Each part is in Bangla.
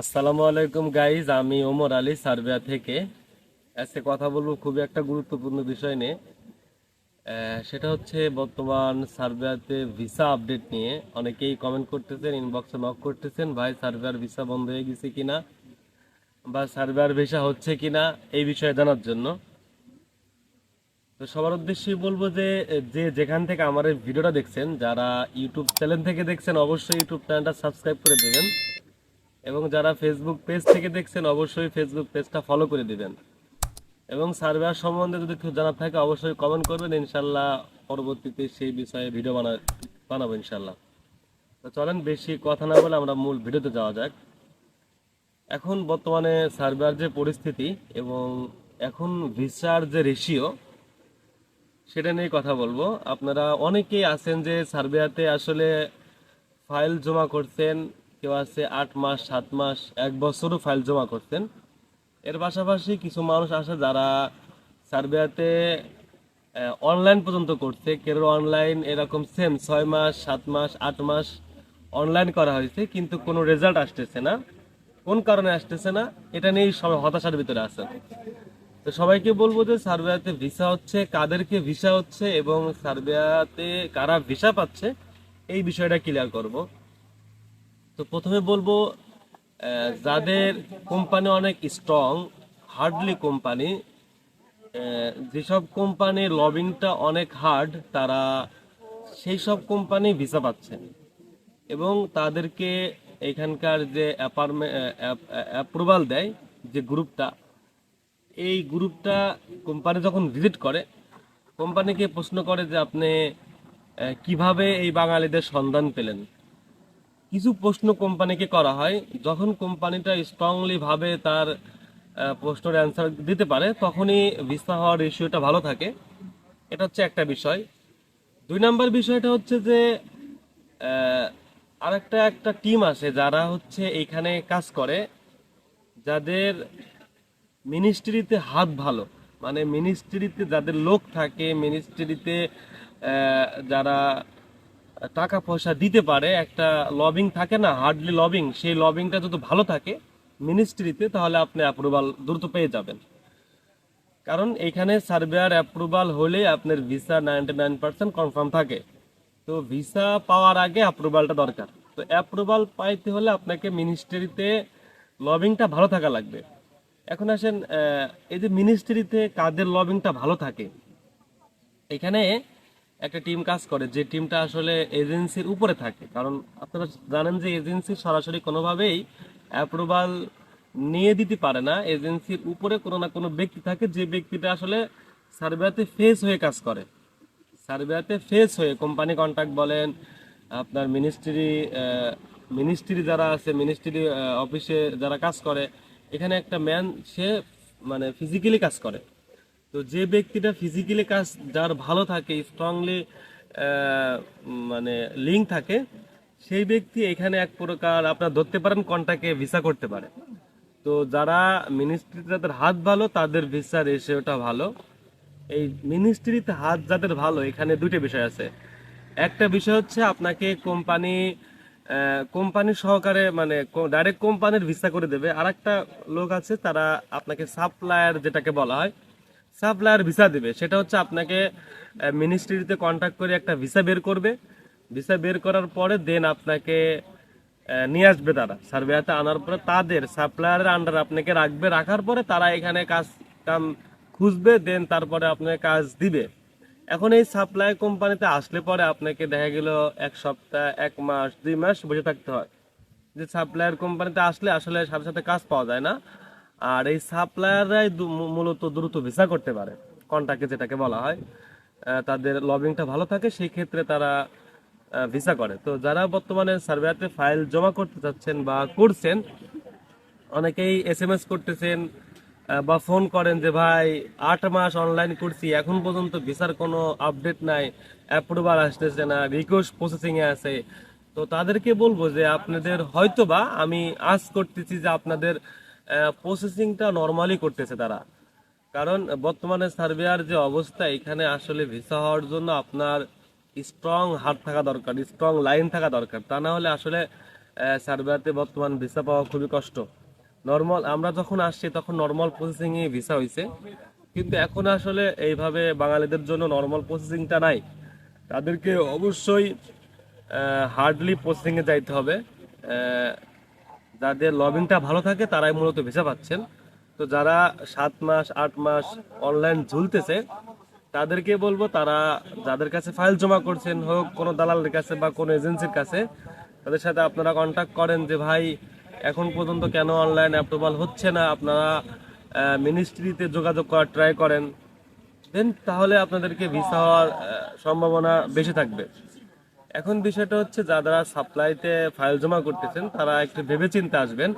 আসসালামু আলাইকুম গাইজ আমি ওমর আলী, সার্বিয়া থেকে। আজকে কথা বলব খুবই একটা গুরুত্বপূর্ণ বিষয় নিয়ে। সেটা হচ্ছে বর্তমান সার্বিয়াতে ভিসা আপডেট নিয়ে। অনেকেই কমেন্ট করতেছেন ইনবক্সে নক করতেছেন, ভাই, সার্বিয়ার ভিসা বন্ধ হয়ে গেছে কিনা? বা সার্বিয়ার ভিসা হচ্ছে কিনা? এই বিষয়ে জানার জন্য। তো সবার উদ্দেশ্যেই বলব যে যে যেখান থেকে আমার এই ভিডিওটা দেখছেন, যারা ইউটিউব চ্যানেল থেকে দেখছেন, অবশ্যই ইউটিউব চ্যানেলটা সাবস্ক্রাইব করে দেবেন। এবং যারা ফেসবুক পেজ থেকে দেখছেন, অবশ্যই ফেসবুক পেজটা ফলো করে দিবেন। এবং সার্ভেয়ার সম্বন্ধে যদি কেউ জানার থাকে, অবশ্যই কমেন্ট করবেন। ইনশাল্লাহ পরবর্তীতে সেই বিষয়ে ভিডিও বানা, বানাবো ইনশাল্লাহ তো চলেন, বেশি কথা না বলে আমরা মূল ভিডিওতে যাওয়া যাক। এখন বর্তমানে সার্ভেয়ার যে পরিস্থিতি এবং এখন ভিসার যে রেশিও সেটা নিয়ে কথা বলব। আপনারা অনেকেই আছেন যে সার্বিয়াতে আসলে ফাইল জমা করছেন কেউ আছে আট মাস, সাত মাস, এক বছরও ফাইল জমা করতেন। এর পাশাপাশি কিছু মানুষ আছে যারা সার্বিয়াতে অনলাইন পর্যন্ত করছে। কেউ অনলাইন এরকম সেম ছয় মাস, সাত মাস, আট মাস অনলাইন করা হয়েছে, কিন্তু কোনো রেজাল্ট আসতেছে না। কোন কারণে আসতেছে না, এটা নিয়েই সবাই হতাশার ভিতরে আছে। তো সবাইকে বলব যে সার্বিয়াতে ভিসা হচ্ছে, কাদেরকে ভিসা হচ্ছে এবং সার্বিয়াতে কারা ভিসা পাচ্ছে, এই বিষয়টা ক্লিয়ার করব। তো প্রথমে বলব যাদের কোম্পানি অনেক স্ট্রং হার্ডলি কোম্পানি যেসব কোম্পানির লবিংটা অনেক হার্ড তারা সেই সব কোম্পানি ভিসা পাচ্ছেন এবং তাদেরকে এখানকার যে অ্যাপার্টমেন্ট অ্যাপ্রুভাল দেয় যে গ্রুপটা এই গ্রুপটা কোম্পানি যখন ভিজিট করে, কোম্পানিকে প্রশ্ন করে যে আপনি কীভাবে এই বাঙালিদের সন্ধান পেলেন? কিছু প্রশ্ন কোম্পানিকে করা হয়। যখন কোম্পানিটা স্ট্রংলি ভাবে তার প্রশ্নের অ্যান্সার দিতে পারে, তখনই ভিসা হওয়ার রেশিওটা ভালো থাকে। এটা হচ্ছে একটা বিষয়। দুই নাম্বার বিষয়টা হচ্ছে যে আরেকটা একটা টিম আছে যারা হচ্ছে এইখানে কাজ করে, যাদের মিনিস্ট্রিতে হাত ভালো। মানে মিনিস্ট্রিতে যাদের লোক থাকে মিনিস্ট্রিতে যারা টাকা পয়সা দিতে পারে, একটা লবিং থাকে না হার্ডলি লবিং সেই লবিংটা যদি ভালো থাকে মিনিস্ট্রিতে তাহলে আপনি অ্যাপ্রুভাল দ্রুত পেয়ে যাবেন। কারণ এখানে সার্ভেয়ার অ্যাপ্রুভাল হলে আপনার visa ninety nine percent confirm থাকে। তো ভিসা পাওয়ার আগে অ্যাপ্রুভালটা দরকার। তো অ্যাপ্রুভাল পাইতে হলে আপনাকে মিনিস্ট্রিতে লবিংটা ভালো থাকা লাগবে। এখন আসেন এই যে মিনিস্ট্রিতে কাদের লবিংটা ভালো থাকে? এখানে একটা টিম কাজ করে, যে টিমটা আসলে এজেন্সির উপরে থাকে। কারণ আপনারা জানেন যে এজেন্সি সরাসরি কোনোভাবেই অ্যাপ্রুভাল নিয়ে দিতে পারে না। এজেন্সির উপরে কোনো না কোনো ব্যক্তি থাকে, যে ব্যক্তিটা আসলে সার্ভেতে ফেস হয়ে কাজ করে। সার্ভেতে ফেস হয়ে কোম্পানি কন্ট্যাক্ট বলেন, আপনার মিনিস্ট্রি মিনিস্ট্রি যারা আছে মিনিস্ট্রি অফিসে যারা কাজ করে, এখানে একটা ম্যান সে মানে ফিজিক্যালি কাজ করে। তো যে ব্যক্তিটা ফিজিক্যালি কাজ, যার ভালো থাকে স্ট্রংলি মানে লিঙ্ক থাকে, সেই ব্যক্তি এখানে এক প্রকার আপনার ধরতে পারেন কন্টাকে ভিসা করতে পারে। তো যারা মিনিস্ট্রি যাদের হাত ভালো, তাদের ভিসা রেশিওটা ভালো। এই মিনিস্ট্রিতে হাত যাদের ভালো, এখানে দুটো বিষয় আছে। একটা বিষয় হচ্ছে আপনাকে কোম্পানি কোম্পানি সহকারে মানে ডাইরেক্ট কোম্পানির ভিসা করে দেবে। আর একটা লোক আছে, তারা আপনাকে সাপ্লায়ার যেটাকে বলা হয় সাপ্লায়ার ভিসা দেবে। সেটা হচ্ছে আপনাকে মিনিস্ট্রিতে কন্ট্যাক্ট করে একটা ভিসা বের করবে। ভিসা বের করার পরে দেন আপনাকে নিয়ে আসবে তারা। সার্ভেয়াতে আনার পরে তাদের সাপ্লায়ারের আন্ডার আপনাকে রাখবে। রাখার পরে তারা এখানে কাজ কাম খুঁজবে দেন তারপরে আপনাকে কাজ দিবে। এখন এই সাপ্লাই কোম্পানিতে আসলে পরে আপনাকে দেখা গেল এক সপ্তাহ, এক মাস, দুই মাস বসে থাকতে হয়। যে সাপ্লায়ার কোম্পানিতে আসলে আসলে সাথে সাথে কাজ পাওয়া যায় না। আর এই সাপ্লায়াররাই মূলত দ্রুত ভিসা করতে পারে। কন্ট্রাক্টে যেটাকে বলা হয় তাদের লবিংটা ভালো থাকে, সেই ক্ষেত্রে তারা ভিসা করে। তো যারা বর্তমানে সার্ভেয়াতে ফাইল জমা করতে চাচ্ছেন বা করছেন, অনেকেই এস এম এস করতেছেন বা ফোন করেন যে, ভাই, আট মাস অনলাইন করছি, এখন পর্যন্ত ভিসার কোনো আপডেট নাই অ্যাপ্রুভাল আসতেছে না রিকোয়েস্ট প্রসেসিংয়ে আছে। তো তাদেরকে বলব যে, আপনাদের হয়তোবা আমি আজ করতেছি যে, আপনাদের প্রসেসিংটা নর্মালি করতেছে তারা। কারণ বর্তমানে সার্বিয়ার যে অবস্থা, এখানে আসলে ভিসা হওয়ার জন্য আপনার স্ট্রং হাত থাকা দরকার স্ট্রং লাইন থাকা দরকার। তা না হলে আসলে সার্বিয়াতে বর্তমান ভিসা পাওয়া খুবই কষ্ট। নর্মাল আমরা যখন আসছি, তখন নর্মাল প্রসেসিংয়ে ভিসা হয়েছে কিন্তু এখন আসলে এইভাবে বাঙালিদের জন্য নর্মাল প্রসেসিংটা নাই। তাদেরকে অবশ্যই হার্ডলি প্রসেসিংয়ে যাইতে হবে। যাদের লবিংটা ভালো থাকে, তারাই মূলত ভিসা পাচ্ছেন। তো যারা সাত মাস, আট মাস অনলাইন ঝুলতেছে, তাদেরকে বলব তারা যাদের কাছে ফাইল জমা করছেন হোক, কোনো দালালের কাছে বা কোনো এজেন্সির কাছে, তাদের সাথে আপনারা কন্ট্যাক্ট করেন যে, ভাই, এখন পর্যন্ত কেন অনলাইন অ্যাপ্রুভাল হচ্ছে না? আপনারা মিনিস্ট্রিতে যোগাযোগ করার ট্রাই করেন। দেন তাহলে আপনাদেরকে ভিসা হওয়ার সম্ভাবনা বেশি থাকবে। এখন বিষয়টা হচ্ছে যারা সাপ্লাইতে ফাইল জমা করতেছেন, তারা একটু ভেবে ভেবেচিন্তে আসবেন।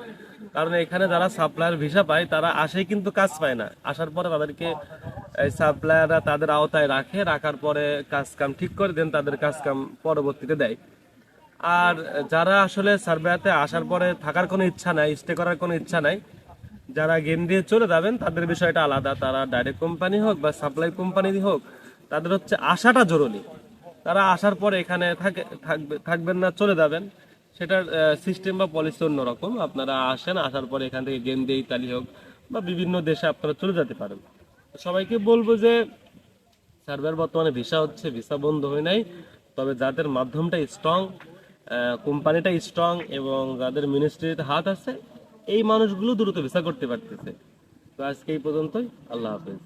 কারণ এখানে যারা সাপ্লায়ার ভিসা পায়, তারা আসেই কিন্তু কাজ পায় না। আসার পরে তাদেরকে এই সাপ্লায়াররা তাদের আওতায় রাখে, রাখার পরে কাজ কাম ঠিক করে দেন, তাদের কাজ কাম পরবর্তীতে দেয়। আর যারা আসলে সার্ভেয়াতে আসার পরে থাকার কোনো ইচ্ছা নাই স্টে করার কোনো ইচ্ছা নাই, যারা গেম দিয়ে চলে যাবেন, তাদের বিষয়টা আলাদা। তারা ডাইরেক্ট কোম্পানি হোক বা সাপ্লাই কোম্পানি হোক, তাদের হচ্ছে আসাটা জরুরি। তারা আসার পরে এখানে থাকে থাকবে থাকবেন না, চলে যাবেন। সেটার সিস্টেম বা পলিসি অন্যরকম। আপনারা আসেন, আসার পরে এখান থেকে গেম দিয়ে ইতালি হোক বা বিভিন্ন দেশে আপনারা চলে যেতে পারেন। সবাইকে বলব যে সার্ভার বর্তমানে ভিসা হচ্ছে ভিসা বন্ধ হয় নাই। তবে যাদের মাধ্যমটা স্ট্রং কোম্পানিটা স্ট্রং এবং যাদের মিনিস্ট্রিতে হাত আছে, এই মানুষগুলো দ্রুত ভিসা করতে পারতেছে। তো আজকে এই পর্যন্তই। আল্লাহ হাফেজ।